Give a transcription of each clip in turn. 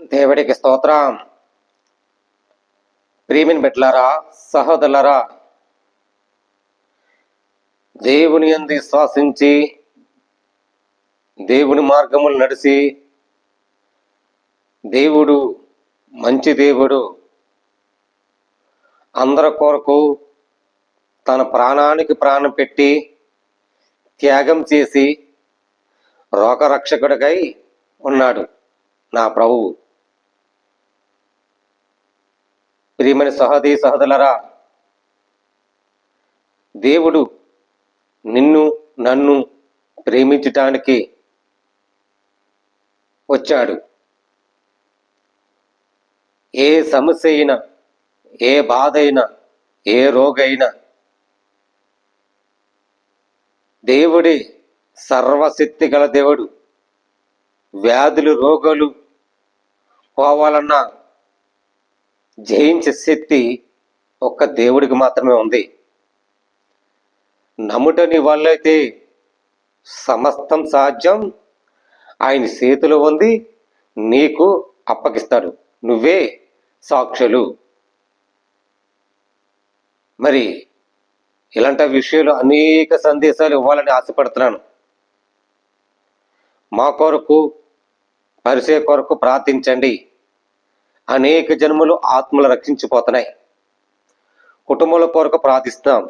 దేవుడికి స్తోత్రం. ప్రియమిని బిడ్డలారా సహోదరులరా దేవుని అందు విశ్వాసించి దేవుని మార్గములు నడిచి దేవుడు మంచి దేవుడు అందరి కొరకు తన ప్రాణానికి ప్రాణం పెట్టి త్యాగం చేసి రోగరక్షకుడికై ఉన్నాడు నా ప్రభువు. ప్రియమైన సహదీ సహదలరా దేవుడు నిన్ను నన్ను ప్రేమించటానికి వచ్చాడు. ఏ సమస్య అయినా ఏ బాధ అయినా ఏ రోగైనా దేవుడి సర్వశక్తి గల దేవుడు. వ్యాధులు రోగాలు పోవాలన్నా జయించే శక్తి ఒక్క దేవుడికి మాత్రమే ఉంది. నమ్ముటని వాళ్ళైతే సమస్తం సాధ్యం. ఆయన చేతిలో ఉంది నీకు అప్పగిస్తాడు. నువ్వే సాక్షులు. మరి ఇలాంటి విషయాలు అనేక సందేశాలు ఇవ్వాలని ఆశపడుతున్నాను. మా కొరకు పరిచయ కొరకు ప్రార్థించండి. అనేక జన్మలు ఆత్మలు రక్షించిపోతున్నాయి. కుటుంబాల కొరకు ప్రార్థిస్తాం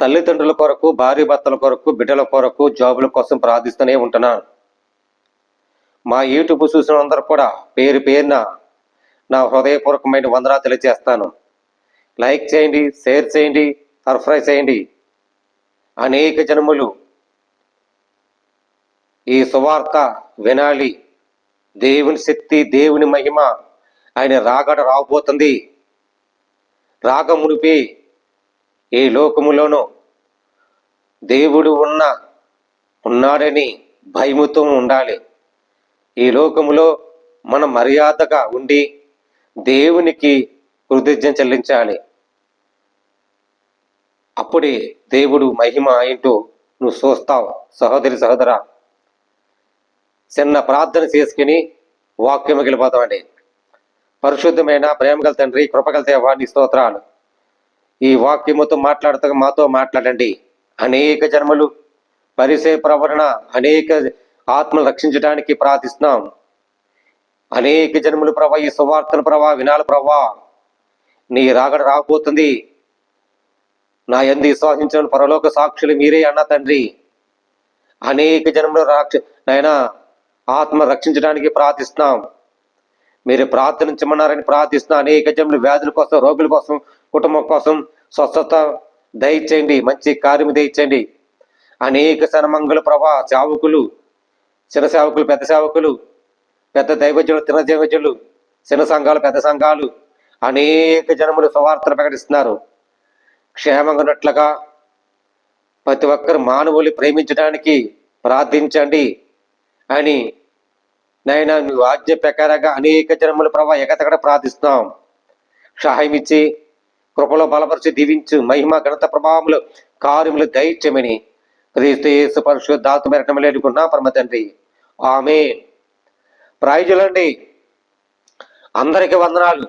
తల్లిదండ్రుల కొరకు భార్య భర్తల కొరకు బిడ్డల కొరకు జాబుల కోసం ప్రార్థిస్తూనే ఉంటున్నాను మా యూట్యూబ్ చూసిన అందరూ కూడా పేరు పేరున నా హృదయపూర్వకమైన వందనా తెలియజేస్తాను. లైక్ చేయండి షేర్ చేయండి సర్ఫ్రైజ్ చేయండి. అనేక జన్మలు ఈ సువార్త వినాలి దేవుని శక్తి దేవుని మహిమ ఆయన రాగడ రాబోతుంది. రాగమునిపి ఏ లోకములోనూ దేవుడు ఉన్న ఉన్నాడని భయముతో ఉండాలి. ఈ లోకములో మన మర్యాదగా ఉండి దేవునికి కృతజ్ఞం చెల్లించాలి. అప్పుడే దేవుడు మహిమ ఏంటో నువ్వు చూస్తావు. సహోదరి సహోదరా చిన్న ప్రార్థన చేసుకుని వాక్యం మిగిలిపోతామండి పరిశుద్ధమైన ప్రేమగల తండ్రి కృపగల దేవాన్ని స్తోత్రాలు. ఈ వాక్యముతో మాట్లాడుతూ మాతో మాట్లాడండి. అనేక జన్మలు పరిసే ప్రవరణ అనేక ఆత్మలు రక్షించడానికి ప్రార్థిస్తున్నాం. అనేక జన్మలు ప్రభా ఈ సువార్తను ప్రభా వినాలి ప్రభా. నీ రాగడ రాబోతుంది. నా ఎందు విశ్వాసించిన పరలోక సాక్షులు మీరే అన్న తండ్రి. అనేక జన్మలు రాక్ష నాయనా ఆత్మ రక్షించడానికి ప్రార్థిస్తున్నాం. మీరు ప్రార్థించమన్నారని ప్రార్థిస్తున్నా అనేక జన్లు వ్యాధుల కోసం రోగుల కోసం కుటుంబం కోసం స్వస్థత దయచేయండి మంచి కార్యం దయచేయండి. అనేక సనమంగళ ప్రభా సేవకులు చిన్న సేవకులు పెద్ద సేవకులు పెద్ద దైవజ్యులు చిన్న దైవజనులు చిన్న సంఘాలు పెద్ద సంఘాలు అనేక జనములు సువార్తలు ప్రకటిస్తున్నారు. క్షేమంగా ఉన్నట్లుగా ప్రతి ఒక్కరు మానవులు ప్రేమించడానికి ప్రార్థించండి. అని నాయన నువ్వు ఆజ్ఞ ప్రకారంగా అనేక జనముల ప్రభా ఎగతగడ ప్రార్థిస్తున్నాం. సహాయం ఇచ్చి కృపలో బలపరిచి దీవించు మహిమ ఘనత ప్రభావములు కార్యములు దైత్యమని క్రీస్తు యేసు పరిశుద్ధాత్మ మెరటం లేడుకున్నా పరమ తండ్రి. ఆమె ప్రాయుజులండి అందరికి వందనాలు.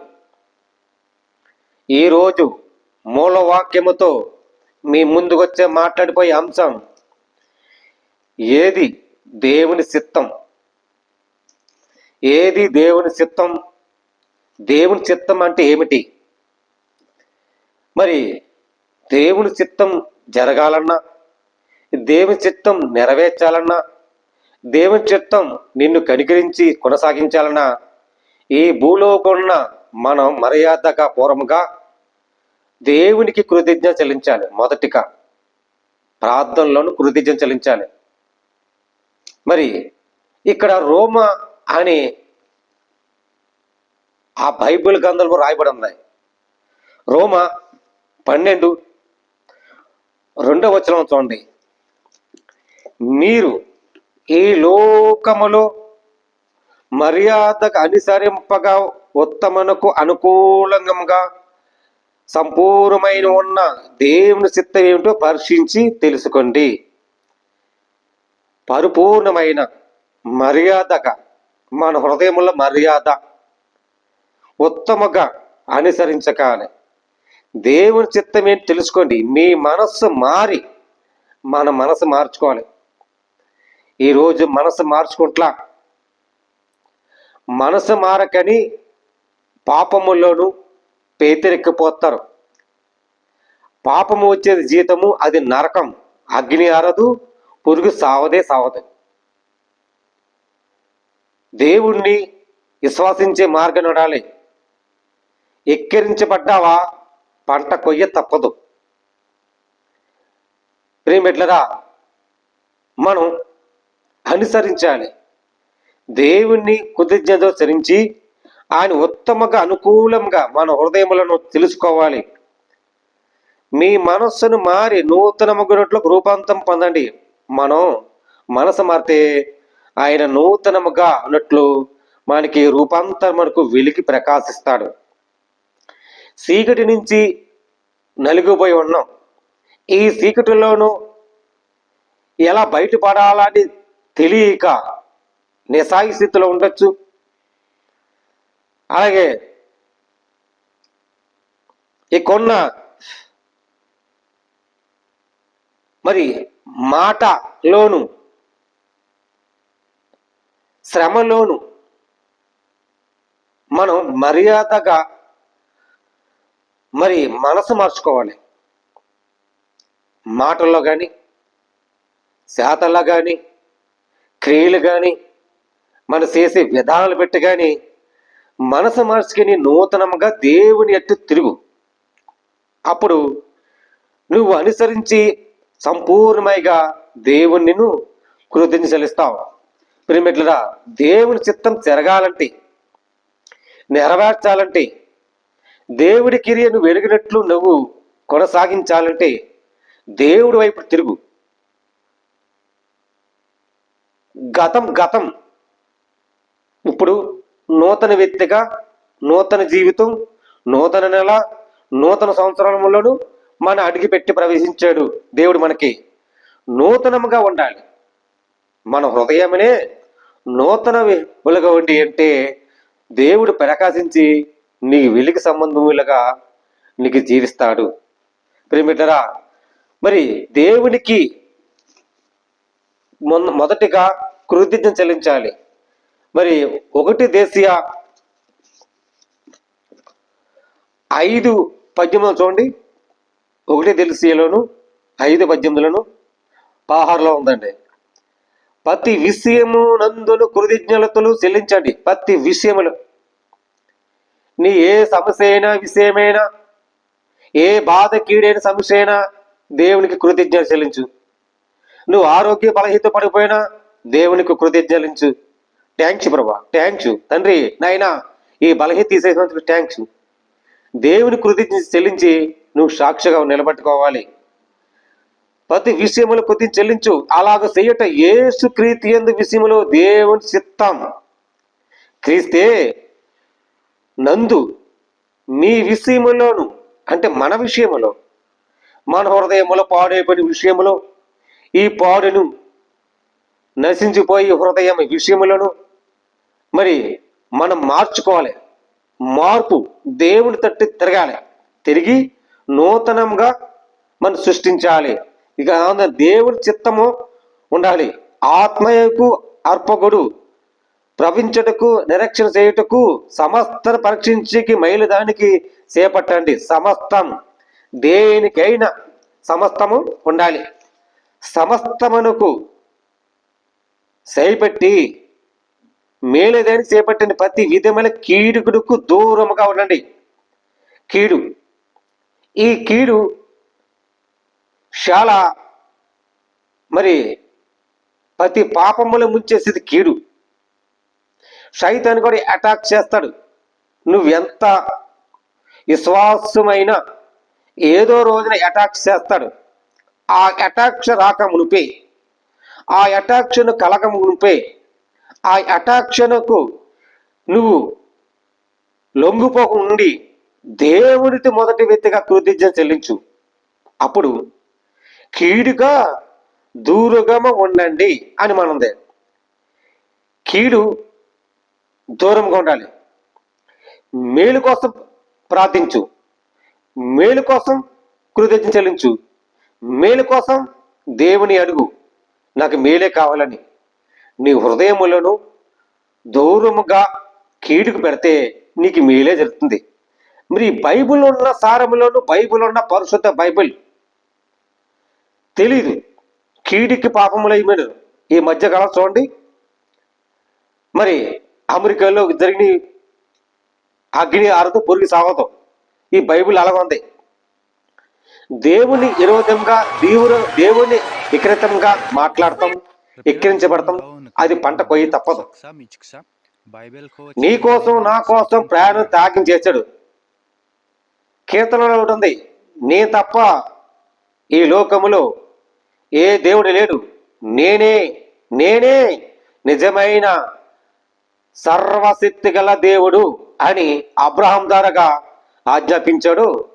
ఈరోజు మూల వాక్యముతో మీ ముందుకొచ్చే మాట్లాడిపోయే అంశం ఏది? దేవుని చిత్తం. ఏది దేవుని చిత్తం? దేవుని చిత్తం అంటే ఏమిటి? మరి దేవుని చిత్తం జరగాలన్నా దేవుని చిత్తం నెరవేర్చాలన్నా దేవుని చిత్తం నిన్ను కనికరించి కొనసాగించాలన్నా ఈ భూలోకున్న మనం మర్యాదగా పూర్వంగా దేవునికి కృతజ్ఞ చెల్లించాలి. మొదటిగా ప్రార్థనలోను కృతజ్ఞ చెల్లించాలి. మరి ఇక్కడ రోమ అని ఆ బైబిల్ గ్రంథంలో రాయబడి ఉన్నాయి. రోమ పన్నెండు రెండవ వచనం చూడండి. మీరు ఈ లోకములో మర్యాదకు అనుసరింపగా ఉత్తమనకు అనుకూలంగా సంపూర్ణమైన ఉన్న దేవుని చిత్తం ఏమిటో పరీక్షించి తెలుసుకోండి. పరిపూర్ణమైన మర్యాదగా మన హృదయముల మర్యాద ఉత్తమగా అనుసరించకాలి దేవుని చిత్తం ఏంటి తెలుసుకోండి. మీ మనస్సు మారి మన మనసు మార్చుకోవాలి. ఈరోజు మనసు మార్చుకుంట్లా? మనసు మారకని పాపములోను పేతరెక్కిపోతారు. పాపము వచ్చేది జీతము అది నరకం. అగ్ని ఆరదు పురుగు సావదే సావదు. దేవుణ్ణి విశ్వాసించే మార్గం నడాలి ఎక్కిరించబడ్డావా పంట కొయ్య తప్పదు. ప్రేమిట్లరా మనం అనుసరించాలి. దేవుణ్ణి కృతజ్ఞతో చరించి ఆయన ఉత్తమగా అనుకూలంగా మన హృదయములను తెలుసుకోవాలి. మీ మనస్సును మారి నూతనముగునట్లు రూపాంతం పొందండి. మనం మనసు మారితే ఆయన నూతనముగా అన్నట్లు మనకి రూపాంతరం మనకు వెలికి ప్రకాశిస్తాడు. చీకటి నుంచి నలిగిపోయి ఉన్నాం. ఈ చీకటిలోనూ ఎలా బయటపడాలని తెలియక నిసాయి స్థితిలో ఉండొచ్చు. అలాగే ఈ కొన్న మరి మాటలోను శ్రమలోను మనం మర్యాదగా మరి మనసు మార్చుకోవాలి. మాటల్లో కానీ శాతల్లో కానీ క్రియలు కానీ మనం చేసే విధానాలు పెట్టి కానీ మనసు మార్చుకుని నూతనంగా దేవుని ఎట్టు తిరుగు. అప్పుడు నువ్వు అనుసరించి సంపూర్ణమైగా దేవుణ్ణిను కృతిని చెల్లిస్తావు ప్రిమిట్లరా దేవుని చిత్తం జరగాలంటే నెరవేర్చాలంటే దేవుడి కిరియను వెలిగినట్లు నువ్వు కొనసాగించాలంటే దేవుడి వైపు తిరుగు. గతం గతం. ఇప్పుడు నూతన వ్యక్తిగా నూతన జీవితం నూతన నెల నూతన సంవత్సరంలోను మన అడిగి పెట్టి ప్రవేశించాడు దేవుడు మనకి. నూతనముగా ఉండాలి. మన హృదయమనే నూతన వెలుగా ఉండి అంటే దేవుడు ప్రకాశించి నీ వెలికి సంబంధములుగా నీకు జీవిస్తాడు. ప్రేమిటరా మరి దేవునికి మొదటిగా కృతజ్ఞత చెల్లించాలి. మరి ఒకటి దేశీయ ఐదు పద్యములు చూడండి. ఒకటి దేశీయలోను ఐదు పద్యములను పదహారులో ఉందండి. ప్రతి విషయము నందును కృతజ్ఞతలు చెల్లించండి. ప్రతి విషయములు నీ ఏ సమస్య అయినా విషయమైనా ఏ బాధ కీడైన సమస్య అయినా దేవునికి కృతజ్ఞత చెల్లించు. నువ్వు ఆరోగ్య బలహీత పడిపోయినా దేవునికి కృతజ్ఞలించు థ్యాంక్స్ ప్రభా థ్యాంక్స్ తండ్రి నాయనా ఈ బలహీత తీసేసినందుకు థ్యాంక్స్ దేవుని కృతజ్ఞత చెల్లించి నువ్వు సాక్షిగా నిలబెట్టుకోవాలి. ప్రతి విషయములు కొద్ది చెల్లించు. అలాగ చెయ్యట ఏసు క్రీతి ఎందు విషయములో దేవుని చిత్తం. క్రీస్తే నందు మీ విషయములోను అంటే మన విషయములో మన హృదయములో పాడైపోయిన విషయములో ఈ పాడును నశించిపోయి హృదయం విషయములను మరి మనం మార్చుకోవాలి. మార్పు దేవుని తట్టి తిరగాలి. తిరిగి నూతనంగా మనం సృష్టించాలి. ఇక దేవుడి చిత్తము ఉండాలి. ఆత్మయకు అర్పకుడు ప్రవించటకు నిరీక్షణ చేయుటకు సమస్త పరీక్షించికి మైలుదానికి చేపట్టండి. సమస్తం. దేనికైనా సమస్తము ఉండాలి. సమస్తమునకు చేపట్టి మేలేదని చేపట్టండి ప్రతి విధమైన కీడుకుడుకు దూరముగా ఉండండి. కీడు. ఈ కీడు చాలా మరి ప్రతి పాపములు ముంచేసేది కీడు. సైతాన్ని కూడా అటాక్ చేస్తాడు. నువ్వెంత విశ్వాసమైన ఏదో రోజున అటాక్ చేస్తాడు. ఆ అటాక్ష రాక మునిపే ఆ అటాక్షను కలక మునిపే ఆ అటాక్షనకు నువ్వు లొంగిపోకుండి దేవుడికి మొదటి వ్యక్తిగా కృతజ్ఞత చెల్లించు. అప్పుడు కీడుగా దూరగమ ఉండండి అని మనందే కీడు దూరంగా ఉండాలి. మేలు కోసం ప్రార్థించు. మేలు కోసం కృతజ్ఞత చెల్లించు. మేలు కోసం దేవుని అడుగు. నాకు మేలే కావాలని. నీ హృదయములను దూరముగా కీడుకు పెడితే నీకు మేలే జరుగుతుంది. మరి ఈ బైబిల్ ఉన్న సారములోను బైబిల్ ఉన్న పరిశుద్ధ బైబిల్. తెలీదు. కీడికి పాపములు అయిపోయినారు ఈ మధ్యకాలం చూడండి. మరి అమెరికాలో జరిగిన అగ్ని ఆరదు పొరిగి సాగతం ఈ బైబిల్ అలాగ ఉంది. దేవుని విరోధంగా దేవుడు దేవుని వికృతంగా మాట్లాడతాం ఎక్కిరించబడతాం అది పంట కొయ్యి తప్పదు. నీ కోసం నా కోసం ప్రయాణం త్యాగం చేశాడు. కీర్తనలో ఉంటుంది నీ తప్ప ఈ లోకములో ఏ దేవుడు లేడు. నేనే నేనే నిజమైన సర్వశక్తి గల దేవుడు అని అబ్రహం ద్వారాగా ఆజ్ఞాపించాడు.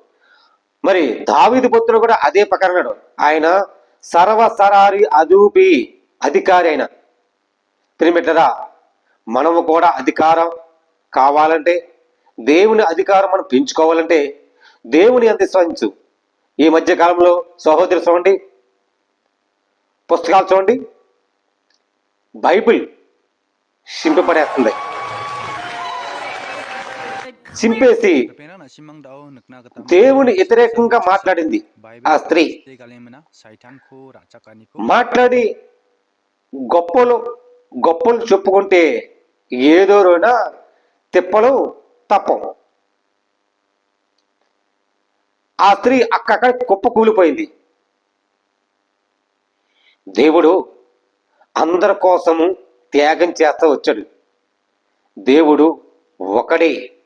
మరి దావిది పుత్రుడు కూడా అదే పక్కనన్నాడు ఆయన సర్వసరారి అదూపి అధికారి అయిన. తిరిమిట్లరా మనము కూడా అధికారం కావాలంటే దేవుని అధికారం మనం పెంచుకోవాలంటే దేవుని అంది విశ్వసించు. ఈ మధ్య కాలంలో సహోదరు చూడండి పుస్తకాలు చూడండి బైబిల్ సింపపడేస్తుంది సింపేసి దేవుని వ్యతిరేకంగా మాట్లాడింది ఆ స్త్రీ. మాట్లాడి గొప్పలు గొప్పలు చెప్పుకుంటే ఏదో రోజున తిప్పలు తప్పము ఆ స్త్రీ అక్కడ కుప్ప కూలిపోయింది. దేవుడు అందరి కోసము త్యాగం చేస్తా వచ్చాడు. దేవుడు ఒకడే.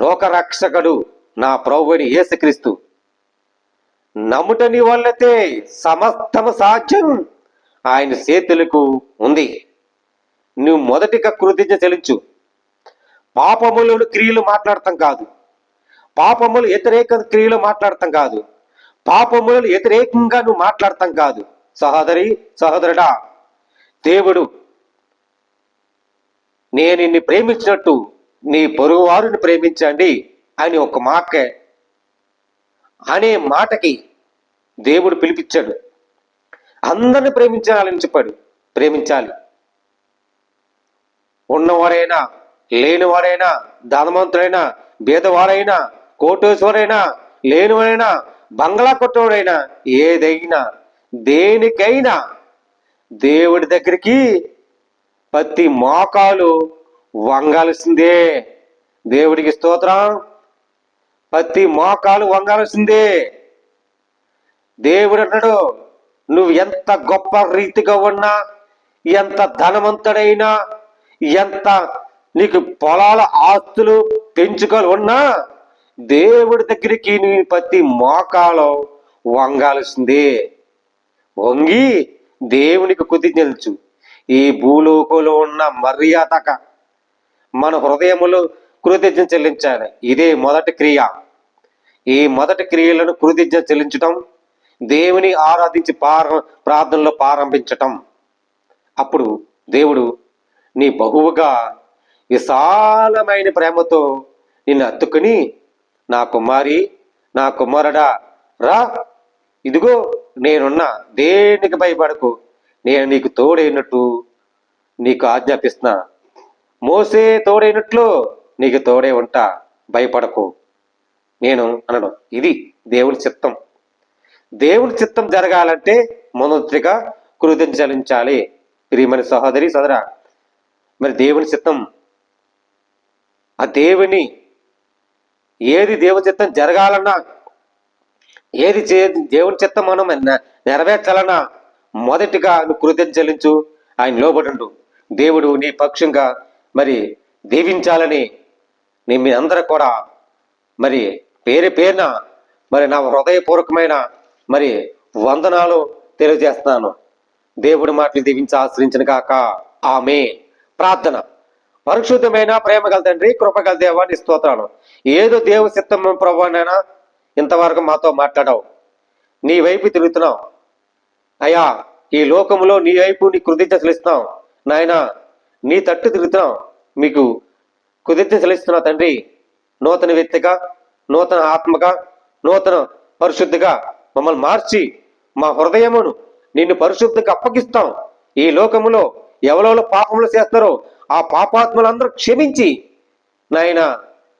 లోకరక్షకుడు నా ప్రభుని యేసుక్రీస్తు. నమ్ముటని వల్లతే సమస్తమ సాధ్యం. ఆయన చేతులకు ఉంది. నువ్వు మొదటిగా కృతజ్ఞ చెల్లించు. పాపములను క్రియలు మాట్లాడటం కాదు. పాపములు వ్యతిరేక క్రియలు మాట్లాడటం కాదు. పాపములు వ్యతిరేకంగా నువ్వు మాట్లాడటం కాదు. సహోదరి సహోదరుడా దేవుడు నేను నిన్ను ప్రేమించినట్టు నీ పొరుగు వారిని ప్రేమించండి అని ఒక మాట అనే మాటకి దేవుడు పిలిపించాడు. అందరిని ప్రేమించాలని చెప్పాడు. ప్రేమించాలి. ఉన్నవారైనా లేనివారైనా ధనవంతుడైనా బీదవాడైనా కోటేశ్వరైనా లేనివైనా బంగ్లా కొట్టవుడైనా ఏదైనా దేనికైనా దేవుడి దగ్గరికి ప్రతి మోకాలు వంగాల్సిందే. దేవుడికి స్తోత్రం. ప్రతి మోకాలు వంగాల్సిందే. దేవుడు అన్నాడు నువ్వు ఎంత గొప్ప రీతిగా ఉన్నా ఎంత ధనవంతుడైనా ఎంత నీకు పొలాల ఆస్తులు పెంచుకొని ఉన్నా దేవుడి దగ్గరికి నీ ప్రతి మోకాలు వంగాల్సిందే. వంగి దేవునికి కృతజ్ఞతలు ఈ భూలోకంలో ఉన్న మర్యాదక మన హృదయములు కృతజ్ఞ చెల్లించాలి. ఇదే మొదటి క్రియ. ఈ మొదటి క్రియలను కృతజ్ఞ చెల్లించటం దేవుని ఆరాధించి పార ప్రార్థనలో ప్రారంభించటం. అప్పుడు దేవుడు నీ బహువుగా విశాలమైన ప్రేమతో నిన్ను అత్తుకుని నా కుమారి నా కుమారుడా రా. ఇదిగో నేనున్నా దేనికి భయపడకు? నేను నీకు తోడైనట్టు నీకు ఆజ్ఞాపిస్తున్నా. మోసే తోడైనట్లు నీకు తోడే ఉంటా. భయపడకు. నేను అనడం ఇది దేవుని చిత్తం. దేవుని చిత్తం జరగాలంటే మొదటిగా కృతజ్ఞత చెల్లించాలి. ప్రియమని సహోదరి సదరా మరి దేవుని చిత్తం ఆ దేవుని ఏది దేవుని చిత్తం జరగాలన్నా ఏది చే దేవుని చిత్తం మనం నె- నెరవేర్చాలన్నా మొదటిగా నువ్వు కృతజ్ఞత చెల్లించు ఆయన లోబడుండు. దేవుడు నీ పక్షంగా మరి దీవించాలని నీ మీ అందరూ కూడా మరి పేరు పేరున మరి నా హృదయపూర్వకమైన మరి వందనాలు తెలియజేస్తున్నాను. దేవుడి మాటలు దీవించి ఆశ్రయించిన కాక ఆమె ప్రార్థన. పరిశుద్ధమైన ప్రేమ గల తండ్రి కృపగల దేవాన్ని స్తోత్రాలు. ఏదో దేవ చిత్తం ప్రభానైనా ఇంతవరకు మాతో మాట్లాడావు. నీ వైపు తిరుగుతున్నావు. అయ్యా ఈ లోకంలో నీ వైపు నీ కృతజ్ఞత ఇస్తున్నావు. నాయన నీ తట్టు తిరుగుతున్నాం మీకు కృతజ్ఞత చెల్లిస్తున్నా తండ్రి నూతన వ్యక్తిగా నూతన ఆత్మగా నూతన పరిశుద్ధిగా మమ్మల్ని మార్చి మా హృదయమును నిన్ను పరిశుద్ధికి అప్పగిస్తాం. ఈ లోకములో ఎవరెవరు పాపములు చేస్తారో ఆ పాపాత్ములందరూ క్షమించి. నాయన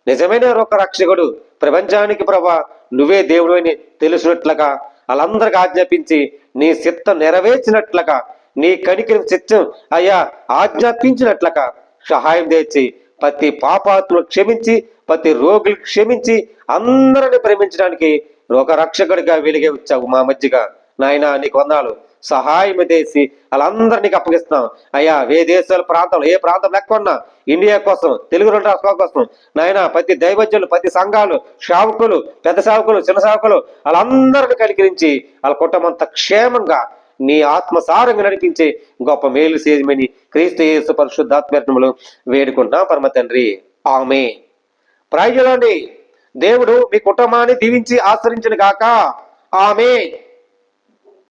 నిజమైన ఒక రక్షకుడు ప్రపంచానికి ప్రభా నువ్వే దేవుడు అని తెలిసినట్లుగా వాళ్ళందరికి ఆజ్ఞాపించి నీ చిత్తం నెరవేర్చినట్లుగా నీ కనికరి చిత్తం అయ్యా ఆజ్ఞాపించినట్లుగా సహాయం తెచ్చి ప్రతి పాపాత్మను క్షమించి ప్రతి రోగులు క్షమించి అందరిని ప్రేమించడానికి ఒక రక్షకుడిగా వెలిగే వచ్చావు మా మధ్యగా. నాయన నీకు వందాలు. సహాయం చేసి వాళ్ళందరినీ అప్పగిస్తున్నాం. అయ్యా ఏ దేశాల ప్రాంతంలో ఏ ప్రాంతం లెక్కన్నా ఇండియా కోసం తెలుగు రెండు రాష్ట్రాల కోసం నాయన ప్రతి దైవజ్ఞులు ప్రతి సంఘాలు సేవకులు పెద్ద సేవకులు చిన్న సేవకులు వాళ్ళందరిని కలికరించి వాళ్ళ కుటుంబంత క్షేమంగా నీ ఆత్మసారంగా నడిపించే గొప్ప మేలు చేయమని క్రీస్తు యేసు పరిశుద్ధాత్మలు వేడుకుంటున్నాం. పరమ తండ్రి ఆమె ప్రాయులండి దేవుడు మీ కుటుంబాన్ని దీవించి ఆశ్రయించిన గాక. ఆమె